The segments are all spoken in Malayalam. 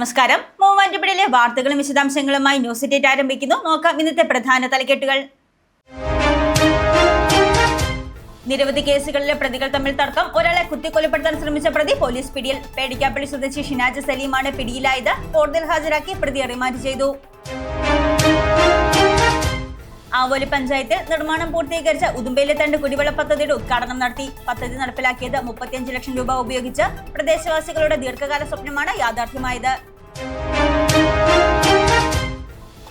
നമസ്കാരം. മൂവാറ്റുപുഴയിലെ വാർത്തകളും വിശദാംശങ്ങളുമായി ന്യൂസ് ഡേറ്റ് ആരംഭിക്കുന്നു. നോക്കാം ഇന്നത്തെ പ്രധാന തലക്കെട്ടുകൾ. നിരവധി കേസുകളിലെ പ്രതികൾ തമ്മിൽ തർക്കം. ഒരാളെ കുത്തിക്കൊലപ്പെടുത്താൻ ശ്രമിച്ച പ്രതി പോലീസ് പിടിയിൽ. പേടിക്കാപ്പള്ളി സ്വദേശി ഷിനാജ് സലീമാണ് പിടിയിലായത്. കോടതിയിൽ ഹാജരാക്കി പ്രതിയെ റിമാൻഡ് ചെയ്തു. ആവോലി പഞ്ചായത്ത് നിർമ്മാണം പൂർത്തീകരിച്ച ഉദുമ്പയിലെ തണ്ട് കുടിവെള്ള പദ്ധതിയുടെ ഉദ്ഘാടനം നടത്തി. പദ്ധതി നടപ്പിലാക്കിയത് മുപ്പത്തിയഞ്ച് ലക്ഷം രൂപ ഉപയോഗിച്ച് പ്രദേശവാസികളുടെ ദീർഘകാല സ്വപ്നമാണ് യാഥാർത്ഥ്യമായത്.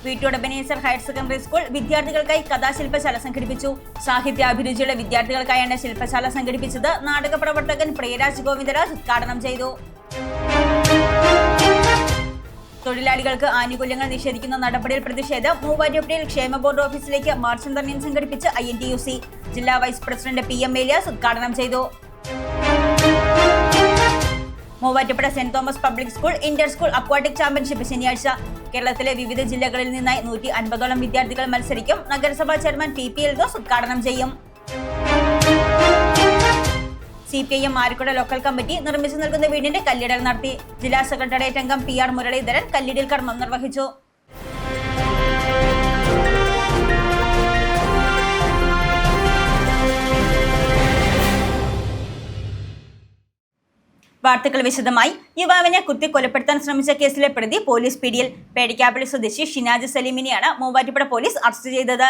വീട്ടോട് ഹയർ സെക്കൻഡറി സ്കൂൾ വിദ്യാർത്ഥികൾക്കായി കഥാശില്പശാല സംഘടിപ്പിച്ചു. സാഹിത്യ അഭിരുചിയുള്ള വിദ്യാർത്ഥികൾക്കായാണ് ശില്പശാല സംഘടിപ്പിച്ചത്. നാടക പ്രവർത്തകൻ പ്രിയരാജ് ഗോവിന്ദരാജ് ഉദ്ഘാടനം ചെയ്തു. തൊഴിലാളികൾക്ക് ആനുകൂല്യങ്ങൾ നിഷേധിക്കുന്ന നടപടിയിൽ പ്രതിഷേധം. മൂവാറ്റുപുഴയിൽ ക്ഷേമ ബോർഡ് ഓഫീസിലേക്ക് മാർച്ച് ധർണയും സംഘടിപ്പിച്ച് I N T U C ജില്ലാ vice president P M Elias ഉദ്ഘാടനം ചെയ്തു. Muvattupuzha saint Thomas public school inter school aquatic championship ശനിയാഴ്ച. കേരളത്തിലെ വിവിധ ജില്ലകളിൽ നിന്നായി നൂറ്റി അൻപതോളം വിദ്യാർത്ഥികൾ മത്സരിക്കും. നഗരസഭാ ചെയർമാൻ ടി പി എൽദോസ് ഉദ്ഘാടനം ചെയ്യും. സി പി ലോക്കൽ കമ്മിറ്റി നിർമ്മിച്ചു നൽകുന്ന വീടിന്റെ കല്ലിടൽ നടത്തി. ജില്ലാ സെക്രട്ടേറിയറ്റ് അംഗം പി ആർ മുരളീധരൻ കല്ലിടൽ കർമ്മം നിർവഹിച്ചു. വാർത്തകൾ വിശദമായി. യുവാവിനെ കുത്തി കൊലപ്പെടുത്താൻ ശ്രമിച്ച കേസിലെ പ്രതി പോലീസ് പിടിയിൽ. പേടിക്കാപ്പള്ളി സ്വദേശി ഷിനാജ് സലീമിനെയാണ് മൂവാറ്റുപുഴ പോലീസ് അറസ്റ്റ് ചെയ്തത്.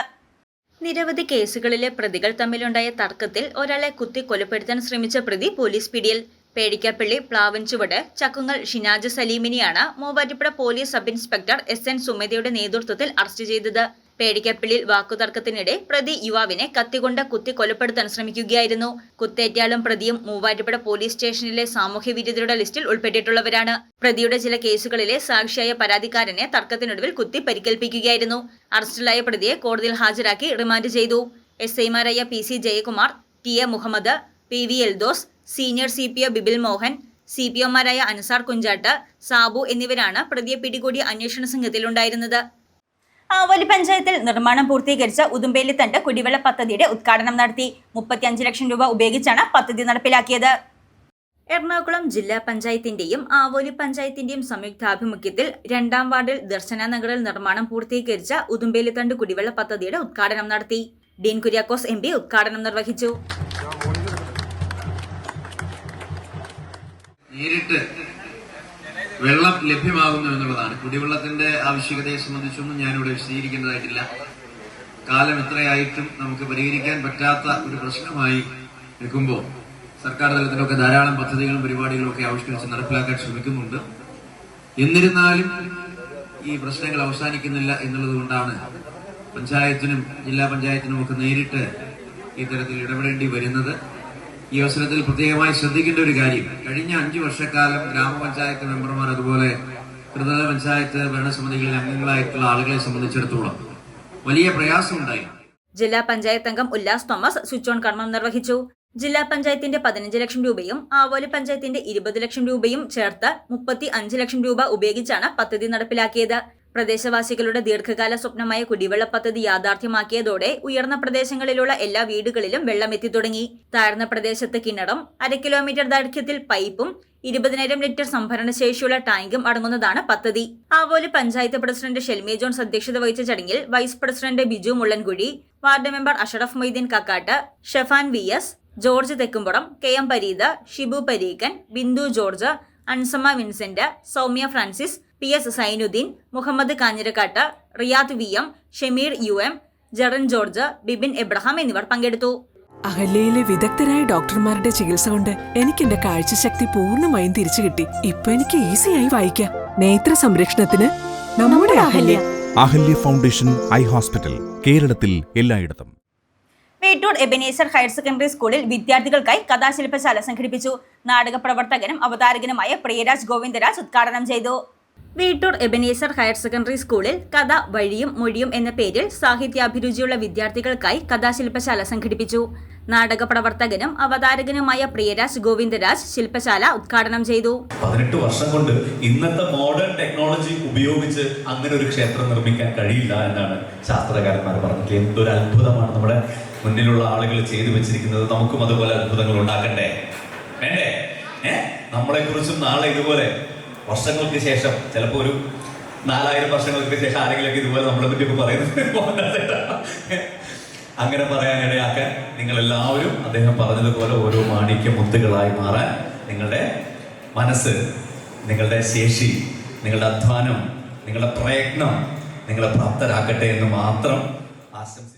നിരവധി കേസുകളിലെ പ്രതികൾ തമ്മിലുണ്ടായ തർക്കത്തിൽ ഒരാളെ കുത്തി കൊലപ്പെടുത്താൻ ശ്രമിച്ച പ്രതി പോലീസ് പിടിയിൽ. Pedikkappally Plavan Chuvadu Chakkungal Shinaj സലീമിനെയാണ് Muvattupuzha police sub inspector S N സുമേതയുടെ നേതൃത്വത്തിൽ അറസ്റ്റ് ചെയ്തത്. പേടിക്കപ്പള്ളിയിൽ വാക്കുതർക്കത്തിനിടെ പ്രതി യുവാവിനെ കത്തികൊണ്ട് കുത്തി കൊലപ്പെടുത്താൻ ശ്രമിക്കുകയായിരുന്നു. കുത്തേറ്റയാളും പ്രതിയും മൂവാറ്റുപുഴ പോലീസ് സ്റ്റേഷനിലെ സാമൂഹ്യ വിരുദ്ധരുടെ ലിസ്റ്റിൽ ഉൾപ്പെട്ടിട്ടുള്ളവരാണ്. പ്രതിയുടെ ചില കേസുകളിലെ സാക്ഷിയായ പരാതിക്കാരനെ തർക്കത്തിനൊടുവിൽ കുത്തി പരിക്കേൽപ്പിക്കുകയായിരുന്നു. അറസ്റ്റിലായ പ്രതിയെ കോടതിയിൽ ഹാജരാക്കി റിമാൻഡ് ചെയ്തു. എസ് ഐമാരായ P C Jayakumar T A Muhammad P V Eldhose senior C P O Bibil Mohan C P ഒമാരായ Ansar Kunjattu Sabu എന്നിവരാണ് പ്രതിയെ പിടികൂടിയ അന്വേഷണ സംഘത്തിലുണ്ടായിരുന്നത്. ആവോലി പഞ്ചായത്തിൽ നിർമ്മാണം പൂർത്തീകരിച്ച ഉദുമ്പേലി തണ്ട് കുടിവെള്ള പദ്ധതിയുടെ ഉദ്ഘാടനം നടത്തി. മുപ്പത്തിയഞ്ച് ലക്ഷം രൂപ ഉപയോഗിച്ചാണ് പദ്ധതി നടപ്പിലാക്കിയത്. എറണാകുളം ജില്ലാ പഞ്ചായത്തിന്റെയും ആവോലി പഞ്ചായത്തിന്റെയും സംയുക്താഭിമുഖ്യത്തിൽ രണ്ടാം വാർഡിൽ ദർശന നഗറിൽ നിർമ്മാണം പൂർത്തീകരിച്ച ഉദുമ്പേലി തണ്ട് കുടിവെള്ള പദ്ധതിയുടെ ഉദ്ഘാടനം നടത്തി. ഡീൻ കുര്യാക്കോസ് എം പി ഉദ്ഘാടനം നിർവഹിച്ചു. നേരിട്ട് വെള്ളം ലഭ്യമാകുന്നു എന്നുള്ളതാണ്. കുടിവെള്ളത്തിന്റെ ആവശ്യകതയെ സംബന്ധിച്ചൊന്നും ഞാനിവിടെ വിശദീകരിക്കേണ്ടതായിട്ടില്ല. കാലം എത്രയായിട്ടും നമുക്ക് പരിഹരിക്കാൻ പറ്റാത്ത ഒരു പ്രശ്നമായി നിൽക്കുമ്പോൾ സർക്കാർ തലത്തിലൊക്കെ ധാരാളം പദ്ധതികളും പരിപാടികളും ഒക്കെ ആവിഷ്കരിച്ച് നടപ്പിലാക്കാൻ ശ്രമിക്കുന്നുണ്ട്. എന്നിരുന്നാലും ഈ പ്രശ്നങ്ങൾ അവസാനിക്കുന്നില്ല എന്നുള്ളത് കൊണ്ടാണ് പഞ്ചായത്തിനും ജില്ലാ പഞ്ചായത്തിനും ഒക്കെ നേരിട്ട് ഇത്തരത്തിൽ ഇടപെടേണ്ടി വരുന്നത്. ഈ അവസരത്തിൽ പ്രത്യേകമായി ശ്രദ്ധിക്കേണ്ട ഒരു കാര്യം. കഴിഞ്ഞ അഞ്ചു വർഷക്കാലം ഗ്രാമപഞ്ചായത്ത് മെമ്പർമാർ അതുപോലെ ത്രിതല പഞ്ചായത്ത് ഭരണസമിതികളിൽ അംഗങ്ങളായിട്ടുള്ള ആളുകളെ സംബന്ധിച്ചിടത്തോളം വലിയ പ്രയാസമുണ്ടായി. ജില്ലാ പഞ്ചായത്ത് അംഗം ഉല്ലാസ് തോമസ് സ്വിച്ച് ഓൺ കർമ്മം നിർവഹിച്ചു. ജില്ലാ പഞ്ചായത്തിന്റെ പതിനഞ്ച് ലക്ഷം രൂപയും ആവോലി പഞ്ചായത്തിന്റെ ഇരുപത് ലക്ഷം രൂപയും ചേർത്ത് മുപ്പത്തി അഞ്ച് ലക്ഷം രൂപ ഉപയോഗിച്ചാണ് പദ്ധതി നടപ്പിലാക്കിയത്. പ്രദേശവാസികളുടെ ദീർഘകാല സ്വപ്നമായ കുടിവെള്ള പദ്ധതി യാഥാർത്ഥ്യമാക്കിയതോടെ ഉയർന്ന പ്രദേശങ്ങളിലുള്ള എല്ലാ വീടുകളിലും വെള്ളമെത്തി എത്തിത്തുടങ്ങി താഴ്ന്ന പ്രദേശത്ത് കിണറും അര കിലോമീറ്റർ ദൈർഘ്യത്തിൽ പൈപ്പും ഇരുപതിനായിരം ലിറ്റർ സംഭരണ ശേഷിയുള്ള ടാങ്കും അടങ്ങുന്നതാണ് പദ്ധതി. ആവോലി പഞ്ചായത്ത് പ്രസിഡന്റ് ഷെൽമി ജോൺസ് അധ്യക്ഷത വഹിച്ച ചടങ്ങിൽ vice president Biju Mullankuzhi ward member Ashraf Moideen Kakkattu Shefan V S George Thekkumpuram K M Pareetha Shibu Pareekkan Bindu George Ansamma Vincent Saumya Francis P S Sainudheen Muhammad Kanjirakkad Riyad V M Shameer U M Jeran George Bibin Abraham എന്നിവർ പങ്കെടുത്തു. അഹല്യയിലെ വിദഗ്ധരായ ഡോക്ടർമാരുടെ ചികിത്സ കൊണ്ട് എനിക്ക് എന്റെ കാഴ്ചശക്തി പൂർണമായും തിരിച്ചു കിട്ടി. ഇപ്പൊ എനിക്ക് ഈസിയായി വായിക്കാം. നേത്ര സംരക്ഷണത്തിന് നമ്മുടെ Ahalya. Ahalya. Foundation eye hospital കേരളത്തിൽ എല്ലായിടത്തും. വേട്ടൂർ എബനേസർ ഹയർ സെക്കൻഡറി സ്കൂളിൽ വിദ്യാർത്ഥികൾക്കായി കഥാശില്പശാല സംഘടിപ്പിച്ചു. നാടക പ്രവർത്തകനും അവതാരകനുമായ പ്രിയരാജ് ഗോവിന്ദരാജ് ഉദ്ഘാടനം ചെയ്തു. വീട്ടൂർ എബനേസർ ഹയർ സെക്കൻഡറി സ്കൂളിൽ കഥ വഴിയും മൊഴിയും എന്ന പേരിൽ സാഹിത്യാഭിരുചിയുള്ള വിദ്യാർത്ഥികൾക്കായി കഥാശില്പശാല സംഘടിപ്പിച്ചു. നാടക പ്രവർത്തകനും അവതാരകനുമായ പ്രിയരാജ് ഗോവിന്ദരാജ് ശില്പശാല ഉദ്ഘാടനം ചെയ്തു. പതിനെട്ട് വർഷം കൊണ്ട് ഇന്നത്തെ മോഡേൺ ടെക്നോളജി ഉപയോഗിച്ച് അങ്ങനെ ഒരു ക്ഷേത്രം നിർമ്മിക്കാൻ കഴിയില്ല എന്നാണ് ശാസ്ത്രകാരന്മാർ പറഞ്ഞത്. എന്തൊരു അത്ഭുതമാണ് നമ്മുടെ മുന്നിലുള്ള ആളുകൾ ചെയ്തു വെച്ചിരിക്കുന്നത്. നമുക്കും അതുപോലെ അത്ഭുതങ്ങൾ ഉണ്ടാക്കണ്ടേ? നമ്മളെ കുറിച്ചും നാളെ ഇതുപോലെ വർഷങ്ങൾക്ക് ശേഷം ചിലപ്പോൾ ഒരു നാലായിരം വർഷങ്ങൾക്ക് ശേഷം ആരെങ്കിലുമൊക്കെ ഇതുപോലെ നമ്മളെ പറ്റിയൊക്കെ പറയുന്നത് അങ്ങനെ പറയാനിടയാക്കാൻ നിങ്ങൾ എല്ലാവരും അദ്ദേഹം പറഞ്ഞതുപോലെ ഓരോ മാണിക്യ മുത്തുകളായി മാറാൻ നിങ്ങളുടെ മനസ്സ് നിങ്ങളുടെ ശേഷി നിങ്ങളുടെ അധ്വാനം നിങ്ങളുടെ പ്രയത്നം നിങ്ങളെ പ്രാപ്തരാക്കട്ടെ എന്ന് മാത്രം ആശംസിച്ചു.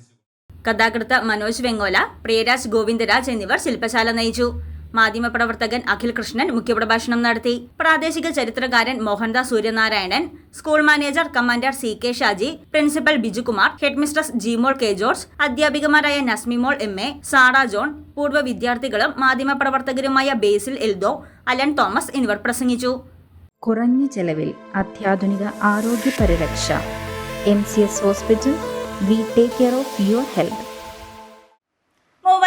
കഥാകൃത്ത് മനോജ് വെങ്ങോല പ്രിയരാജ് ഗോവിന്ദരാജ് എന്നിവർ ശില്പശാല നയിച്ചു. മാധ്യമപ്രവർത്തകൻ അഖിൽ കൃഷ്ണൻ മുഖ്യപ്രഭാഷണം നടത്തി. പ്രാദേശിക ചരിത്രകാരൻ Mohandas Suryanarayanan school manager commander C K Shaji principal Bijukumar headmistress Jimol K George അധ്യാപികമാരായ Nasmimol M A Sara John പൂർവ വിദ്യാർത്ഥികളും മാധ്യമപ്രവർത്തകരുമായ ബേസിൽ എൽദോ അലൻ തോമസ് എന്നിവർ പ്രസംഗിച്ചു. കുറഞ്ഞ ചെലവിൽ അത്യാധുനിക ആരോഗ്യ പരിരക്ഷ M C S hospital we take care of your health.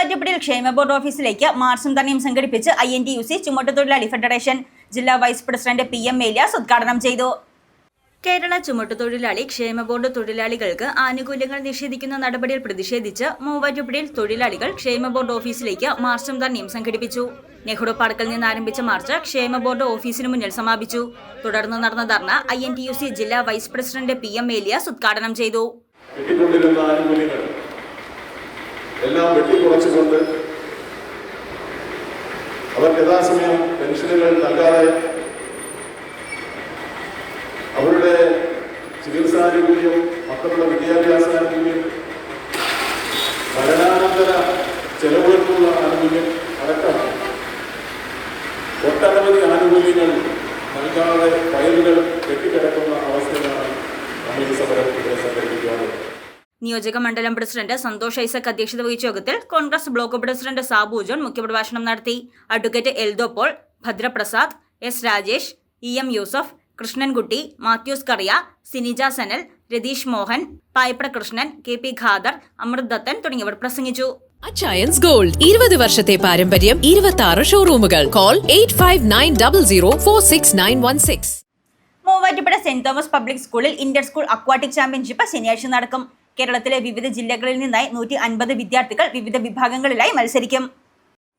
മൂവാറ്റുപുഴയിൽ ക്ഷേമ ബോർഡ് ഓഫീസിലേക്ക് മാർച്ചും തന്നെയും സംഘടിപ്പിച്ച് I N T U C ചുമട്ടുതൊഴിലാളി federation ജില്ലാ vice president P M Elias ഉദ്ഘാടനം ചെയ്തു. കേരള ചുമട്ടുതൊഴിലാളി ക്ഷേമ ബോർഡ് തൊഴിലാളികൾക്ക് ആനുകൂല്യങ്ങൾ നിഷേധിക്കുന്ന നടപടിയിൽ പ്രതിഷേധിച്ച് മൂവാറ്റുപുഴയിൽ തൊഴിലാളികൾ ക്ഷേമ ബോർഡ് ഓഫീസിലേക്ക് മാർച്ചും തന്നെയും സംഘടിപ്പിച്ചു. നെഹ്റു പാർക്കിൽ നിന്ന് ആരംഭിച്ച മാർച്ച് ക്ഷേമ ബോർഡ് ഓഫീസിന് മുന്നിൽ സമാപിച്ചു. തുടർന്ന് നടന്ന ധർണ I N T U C ജില്ലാ vice president P M Elias ഉദ്ഘാടനം ചെയ്തു. കിട്ടിക്കൊണ്ടിരുന്ന ആനുകൂല്യങ്ങൾ എല്ലാം വെട്ടിക്കുറച്ചുകൊണ്ട് അവർക്ക് യഥാസമയം പെൻഷനുകൾ നൽകാതെ അവരുടെ ചികിത്സാനുകൂല്യം മക്കളുടെ വിദ്യാഭ്യാസാനുകൂല്യം മരണാനന്തര ചെലവുകൾക്കുള്ള ആനുകൂല്യം അടക്കം ഒട്ടനവധി ആനുകൂല്യങ്ങൾ നൽകാതെ ഫയലുകൾ കെട്ടിക്കിടക്കുന്ന അവസ്ഥയിലാണ് നമ്മൾ ഈ സമരം ഇവിടെ സംഘടിപ്പിക്കാറുള്ളത്. നിയോജക മണ്ഡലം പ്രസിഡന്റ് സന്തോഷ് ഐസക് അധ്യക്ഷത വഹിച്ച യോഗത്തിൽ Congress block president Sabu John മുഖ്യപ്രഭാഷണം നടത്തി. Advocate Eldho Paul Bhadraprasad S Rajesh E M Yusuf Krishnankutty Mathews Kuriya Sinija Sanal Ratheesh Mohan Payapra Krishnan K P Khader Amrith Dathan തുടങ്ങിയവർ പ്രസംഗിച്ചു. അച്ചയൻസ് ഗോൾഡ് ഇരുപത് വർഷത്തെ പാരമ്പര്യം ഇരുപത്തി ആറ് ഷോറൂമുകൾ. Call eight five nine double zero four six nine one six. Muvattupuzha saint Thomas public സ്കൂളിൽ ഇന്റർ സ്കൂൾ അക്വാട്ടിക് ചാമ്പ്യൻഷിപ്പ് ശനിയാഴ്ച നടക്കും. കേരളത്തിലെ വിവിധ ജില്ലകളിൽ നിന്നായി നൂറ്റി അൻപത് വിദ്യാർത്ഥികൾ വിവിധ വിഭാഗങ്ങളിലായി മത്സരിക്കും.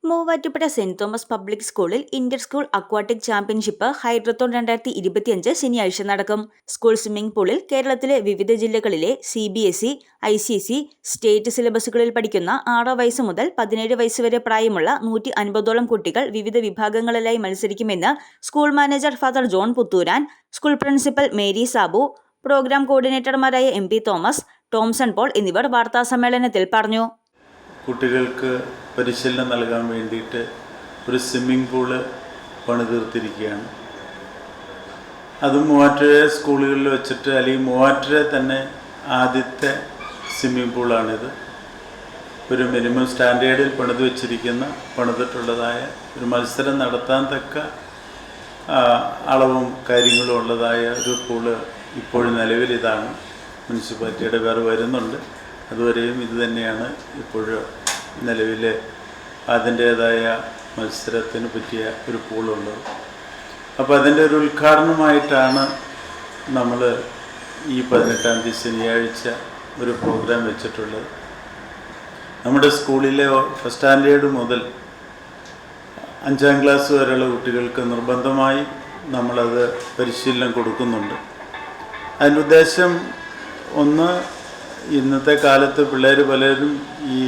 മൂവാറ്റുപുഴ സെന്റ് തോമസ് പബ്ലിക് സ്കൂളിൽ inter school aquatic championship hydrathon രണ്ടായിരത്തി ഇരുപത്തിയഞ്ച് ശനിയാഴ്ച നടക്കും. സ്കൂൾ സ്വിമ്മിംഗ് പൂളിൽ കേരളത്തിലെ വിവിധ ജില്ലകളിലെ C B S E I C C state സിലബസുകളിൽ പഠിക്കുന്ന ആറ് വയസ്സ് മുതൽ പതിനേഴ് വയസ്സ് വരെ പ്രായമുള്ള നൂറ്റി അൻപതോളം കുട്ടികൾ വിവിധ വിഭാഗങ്ങളിലായി മത്സരിക്കുമെന്ന് school manager father John Puthuran school principal Mary Sabu programme കോർഡിനേറ്റർമാരായ M P Thomas Tomson Paul എന്നിവർ വാർത്താസമ്മേളനത്തിൽ പറഞ്ഞു. കുട്ടികൾക്ക് പരിശീലനം നൽകാൻ വേണ്ടിയിട്ട് ഒരു സ്വിമ്മിംഗ് പൂൾ പണിതീർത്തിരിക്കുകയാണ്. അത് മൂവാറ്റുപുഴ സ്കൂളുകളിൽ വെച്ചിട്ട് അല്ലെങ്കിൽ മൂവാറ്റുപുഴ തന്നെ ആദ്യത്തെ സ്വിമ്മിംഗ് പൂളാണിത്. ഒരു മിനിമം സ്റ്റാൻഡേർഡിൽ പണിത് വെച്ചിരിക്കുന്ന പണിതിട്ടുള്ളതായ ഒരു മത്സരം നടത്താൻ തക്ക അളവും കാര്യങ്ങളും ഉള്ളതായ ഒരു പൂൾ ഇപ്പോഴും നിലവിൽ ഇതാണ്. മുനിസിപ്പാലിറ്റിയുടെ പേർ വരുന്നുണ്ട്. അതുവരെയും ഇത് തന്നെയാണ് ഇപ്പോഴും നിലവിൽ അതിന്റേതായ മത്സരത്തിന് പറ്റിയ ഒരു പൂളുള്ളത്. അപ്പോൾ അതിന്റെ ഒരു ഉദ്ഘാടനമായിട്ടാണ് നമ്മൾ ഈ പതിനെട്ടാം തീയതി ശനിയാഴ്ച ഒരു പ്രോഗ്രാം വെച്ചിട്ടുള്ളത്. നമ്മുടെ സ്കൂളിലെ ഫസ്റ്റ് സ്റ്റാൻഡേർഡ് മുതൽ അഞ്ചാം ക്ലാസ് വരെയുള്ള കുട്ടികൾക്ക് നിർബന്ധമായി നമ്മളത് പരിശീലനം കൊടുക്കുന്നുണ്ട്. അതിന്റെ ഉദ്ദേശം ഒന്ന് ഇന്നത്തെ കാലത്ത് പിള്ളേർ പലരും ഈ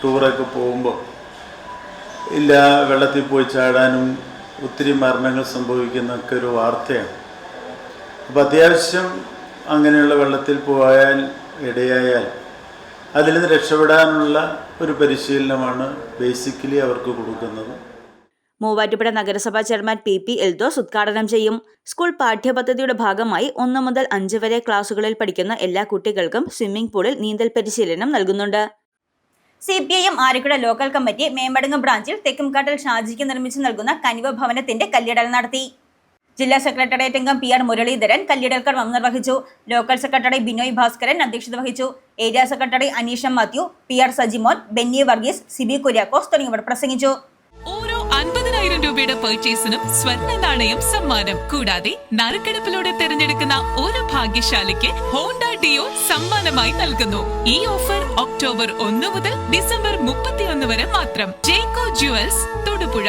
ടൂറൊക്കെ പോകുമ്പോൾ ഇല്ല വെള്ളത്തിൽ പോയി ചാടാനും ഒത്തിരി മരണങ്ങൾ സംഭവിക്കുന്നൊക്കെ ഒരു വാർത്തയാണ്. അപ്പോൾ അത്യാവശ്യം അങ്ങനെയുള്ള വെള്ളത്തിൽ പോയാൽ ഇടയായാൽ അതിൽ നിന്ന് രക്ഷപ്പെടാനുള്ള ഒരു പരിശീലനമാണ് ബേസിക്കലി അവർക്ക് കൊടുക്കുന്നത്. മൂവാറ്റുപുഴ നഗരസഭാ ചെയർമാൻ പി പി എൽദോസ് ഉദ്ഘാടനം ചെയ്യും. സ്കൂൾ പാഠ്യപദ്ധതിയുടെ ഭാഗമായി ഒന്ന് മുതൽ അഞ്ച് വരെ ക്ലാസുകളിൽ പഠിക്കുന്ന എല്ലാ കുട്ടികൾക്കും സ്വിമ്മിംഗ് പൂളിൽ നീന്തൽ പരിശീലനം നൽകുന്നുണ്ട്. C P I M Arakkuda local committee Mempadangu ബ്രാഞ്ചിൽ തെക്കുംകാട്ടിൽ ഷാജിക്ക് നിർമ്മിച്ചു നൽകുന്ന കനിവ ഭവനത്തിന്റെ കല്ലിടൽ നടത്തി. ജില്ലാ സെക്രട്ടേറിയറ്റ് അംഗം പി ആർ മുരളീധരൻ കല്ലിടൽ കർമ്മം നിർവഹിച്ചു. ലോക്കൽ സെക്രട്ടറി ബിനോയ് ഭാസ്കരൻ അധ്യക്ഷത വഹിച്ചു. Area secretary Aneesha Mathew P R Sajimon Benny Varghese Siby Kuriakose തുടങ്ങിയവർ പ്രസംഗിച്ചു. അൻപതിനായിരം രൂപയുടെ പർച്ചേസിനും സ്വർണ നാണയം സമ്മാനം. കൂടാതെ നറുക്കെടുപ്പിലൂടെ തിരഞ്ഞെടുക്കുന്ന ഒരു ഭാഗ്യശാലിക്ക് ഹോണ്ട ഡിയോ സമ്മാനമായി നൽകുന്നു. ഈ ഓഫർ ഒക്ടോബർ ഒന്ന് മുതൽ ഡിസംബർ മുപ്പത്തിയൊന്ന് വരെ മാത്രം. Jacko jewels Thodupuzha.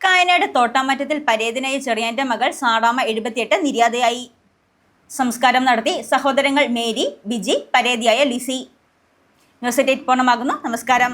കായനാട് തോട്ടാമറ്റത്തിൽ പരേതനായ ചെറിയാന്റെ മകൾ സാറാമ എഴുപത്തിയെട്ട് നിര്യാതയായി. സംസ്കാരം നടത്തി സഹോദരങ്ങൾ മേരി ബിജി പരേതിയായ ലിസി. ന്യൂസ് എയ്റ്റ് പൂർണമാകുന്നു. നമസ്കാരം.